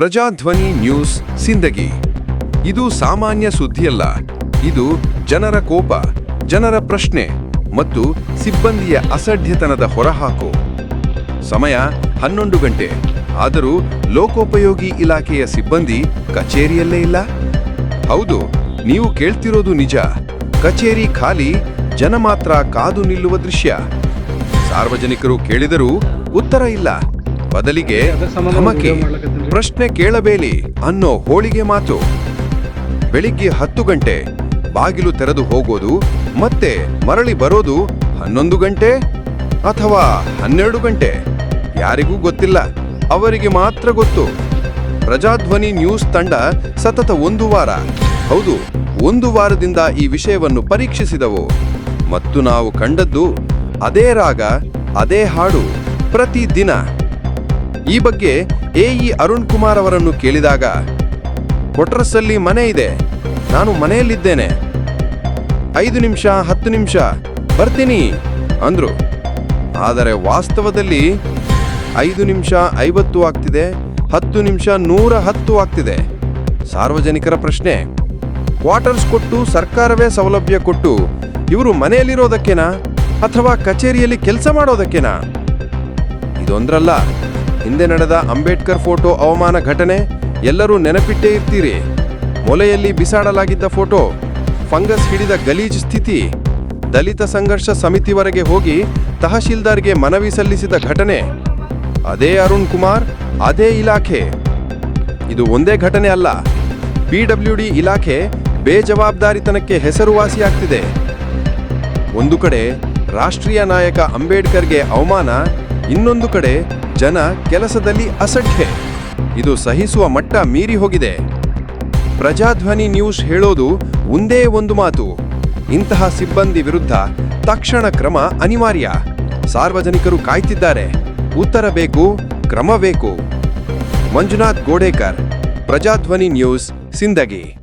Prajadhwani news Sindagi. ಇದು ಸಾಮಾನ್ಯ ಸುದ್ದಿಯಲ್ಲ. ಇದು ಜನರ ಕೋಪ, ಜನರ ಪ್ರಶ್ನೆ ಮತ್ತು ಸಿಬ್ಬಂದಿಯ ಅಸಡ್ಯತನದ ಹೊರಹಾಕು. ಸಮಯ ಹನ್ನೊಂದು ಗಂಟೆ. ಆದರೂ ಲೋಕೋಪಯೋಗಿ ಇಲಾಖೆಯ ಸಿಬ್ಬಂದಿ ಕಚೇರಿಯಲ್ಲೇ ಇಲ್ಲ? ಹೌದು, ನೀವು ಕೇಳ್ತಿರೋದು ನಿಜ. ಕಚೇರಿ ಖಾಲಿ, ಜನ ಮಾತ್ರ ಕಾದು ನಿಲ್ಲುವ ದೃಶ್ಯ. ಸಾರ್ವಜನಿಕರು ಕೇಳಿದರೂ ಉತ್ತರ ಇಲ್ಲ. ಬದಲಿಗೆ ಧಮಕಿ ಪ್ರಶ್ನೆ ಕೇಳಬೇಡಿ ಅನ್ನೋ ಹೋಳಿಗೆ ಮಾತು. ಬೆಳಿಗ್ಗೆ ಹತ್ತು ಗಂಟೆ ಬಾಗಿಲು ತೆರೆದು ಹೋಗೋದು ಮತ್ತೆ ಮರಳಿ ಬರೋದು ಹನ್ನೊಂದು ಗಂಟೆ ಅಥವಾ ಹನ್ನೆರಡು ಗಂಟೆ? ಯಾರಿಗೂ ಗೊತ್ತಿಲ್ಲ, ಅವರಿಗೆ ಮಾತ್ರ ಗೊತ್ತು. ಪ್ರಜಾಧ್ವನಿ ನ್ಯೂಸ್ ತಂಡ ಸತತ ಒಂದು ವಾರ, ಹೌದು, ಒಂದು ವಾರದಿಂದ ಈ ವಿಷಯವನ್ನು ಪರೀಕ್ಷಿಸಿದವು. ಮತ್ತು ನಾವು ಕಂಡದ್ದು ಅದೇ ರಾಗ, ಅದೇ ಹಾಡು ಪ್ರತಿ ದಿನ ಈ ಬಗ್ಗೆ ಎಇ ಅರುಣ್ ಕುಮಾರ್ ಅವರನ್ನು ಕೇಳಿದಾಗ, ಕೊಟ್ರಸ್ಸಲ್ಲಿ ಮನೆ ಇದೆ. ನಾನು ಮನೆಯಲ್ಲಿದ್ದೇನೆ. ಐದು ನಿಮಿಷ, ಹತ್ತು ನಿಮಿಷ, ಬರ್ತೀನಿ, ಅಂದ್ರು. ಆದರೆ ವಾಸ್ತವದಲ್ಲಿ ಐದು ನಿಮಿಷ ಐವತ್ತು ಆಗ್ತಿದೆ, ಹತ್ತು ನಿಮಿಷ ನೂರ ಹತ್ತು ಆಗ್ತಿದೆ. ಸಾರ್ವಜನಿಕರ ಪ್ರಶ್ನೆ, ಕ್ವಾರ್ಟರ್ಸ್ ಕೊಟ್ಟು ಸರ್ಕಾರವೇ ಸೌಲಭ್ಯ ಕೊಟ್ಟು ಇವರು ಮನೆಯಲ್ಲಿರೋದಕ್ಕೇನಾ? ಅಥವಾ ಕಚೇರಿಯಲ್ಲಿ ಕೆಲಸ ಮಾಡೋದಕ್ಕೇನಾ? ಇದೊಂದ್ರಲ್ಲ ಹಿಂದೆ ನಡೆದ ಅಂಬೇಡ್ಕರ್ ಫೋಟೋ ಅವಮಾನ ಘಟನೆ, ಎಲ್ಲರೂ ನೆನಪಿಟ್ಟೇ ಇರ್ತೀರಿ. ಮೊಲೆಯಲ್ಲಿ ಬಿಸಾಡಲಾಗಿದ್ದ ಫೋಟೋ, ಫಂಗಸ್ ಹಿಡಿದ ಗಲೀಜ್ ಸ್ಥಿತಿ. ದಲಿತ ಸಂಘರ್ಷ ಸಮಿತಿವರೆಗೆ ಹೋಗಿ ತಹಶೀಲ್ದಾರ್ಗೆ ಮನವಿ ಸಲ್ಲಿಸಿದ ಘಟನೆ. ಅದೇ ಅರುಣ್ ಕುಮಾರ್, ಅದೇ ಇಲಾಖೆ. ಇದು ಒಂದೇ ಘಟನೆ ಅಲ್ಲ. ಪಿಡಬ್ಲ್ಯೂಡಿ ಇಲಾಖೆ ಬೇಜವಾಬ್ದಾರಿತನಕ್ಕೆ ಹೆಸರುವಾಸಿಯಾಗ್ತಿದೆ. ಒಂದು ಕಡೆ ರಾಷ್ಟ್ರೀಯ ನಾಯಕ ಅಂಬೇಡ್ಕರ್ಗೆ ಅವಮಾನ ಇನ್ನೊಂದು ಕಡೆ ಜನ ಕೆಲಸದಲ್ಲಿ ಅಸಡ್ಡೆ. ಇದು ಸಹಿಸುವ ಮಟ್ಟ ಮೀರಿ ಹೋಗಿದೆ. ಪ್ರಜಾಧ್ವನಿ ನ್ಯೂಸ್ ಹೇಳೋದು ಒಂದೇ ಒಂದು ಮಾತು. ಇಂತಹ ಸಿಬ್ಬಂದಿ ವಿರುದ್ಧ ತಕ್ಷಣ ಕ್ರಮ ಅನಿವಾರ್ಯ. ಸಾರ್ವಜನಿಕರು ಕಾಯ್ತಿದ್ದಾರೆ. ಉತ್ತರ ಬೇಕು, ಕ್ರಮ ಬೇಕು. ಮಂಜುನಾಥ್ ಗೋಡೇಕರ್, ಪ್ರಜಾಧ್ವನಿ ನ್ಯೂಸ್, ಸಿಂದಗಿ.